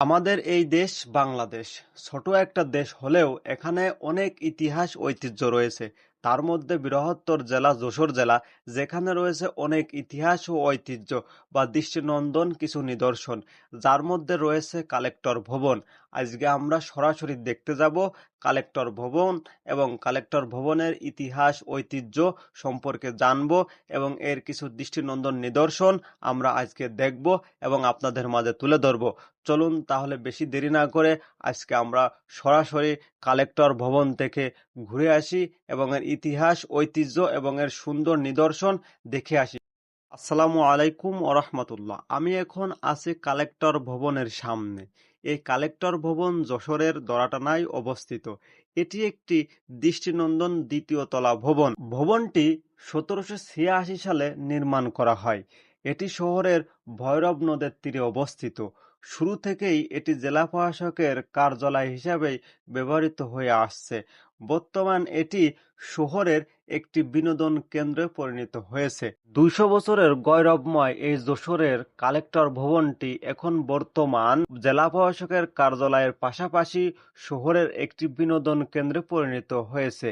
আমাদের এই দেশ বাংলাদেশ। ছোট একটা দেশ হলেও এখানে অনেক ইতিহাস ঐতিহ্য রয়েছে। তার মধ্যে বৃহত্তর জেলা যশোর জেলা, যেখানে রয়েছে অনেক ইতিহাস ও ঐতিহ্য বা দৃষ্টিনন্দন কিছু নিদর্শন। যার মধ্যে রয়েছে কালেক্টর ভবন। আজকে আমরা সরাসরি দেখতে যাব কালেক্টর ভবন এবং কালেক্টর ভবনের ইতিহাস, ঐতিহ্য সম্পর্কে জানব এবং এর কিছু দৃষ্টিনন্দন নিদর্শন আমরা আজকে দেখব এবং আপনাদের মাঝে তুলে ধরব। চলুন তাহলে বেশি দেরি না করে আজকে আমরা সরাসরি কালেক্টর ভবন থেকে ঘুরে আসি এবং এর ইতিহাস, ঐতিহ্য এবং এর সুন্দর নিদর্শন দেখে আসি। আসসালামু আলাইকুম ওরহমতুল্লাহ আমি এখন আছি কালেক্টর ভবনের সামনে। এই কালেক্টর ভবন যশোরের দরাটানায় অবস্থিত। এটি একটি দৃষ্টিনন্দন দ্বিতীয় তলা ভবন। ভবনটি সতেরোশো ছিয়াশি সালে নির্মাণ করা হয়। এটি শহরের ভৈরব নদের তীরে অবস্থিত। শুরু থেকেই এটি জেলা প্রশাসকের কার্যালয় হিসাবে ব্যবহৃত হয়ে আসছে। বর্তমান এটি শহরের একটি বিনোদন কেন্দ্রে পরিণত হয়েছে। দুইশো বছরের গৌরবময় এই যশোরের কালেক্টর ভবনটি এখন বর্তমান জেলা প্রশাসকের কার্যালয়ের পাশাপাশি শহরের একটি বিনোদন কেন্দ্রে পরিণত হয়েছে।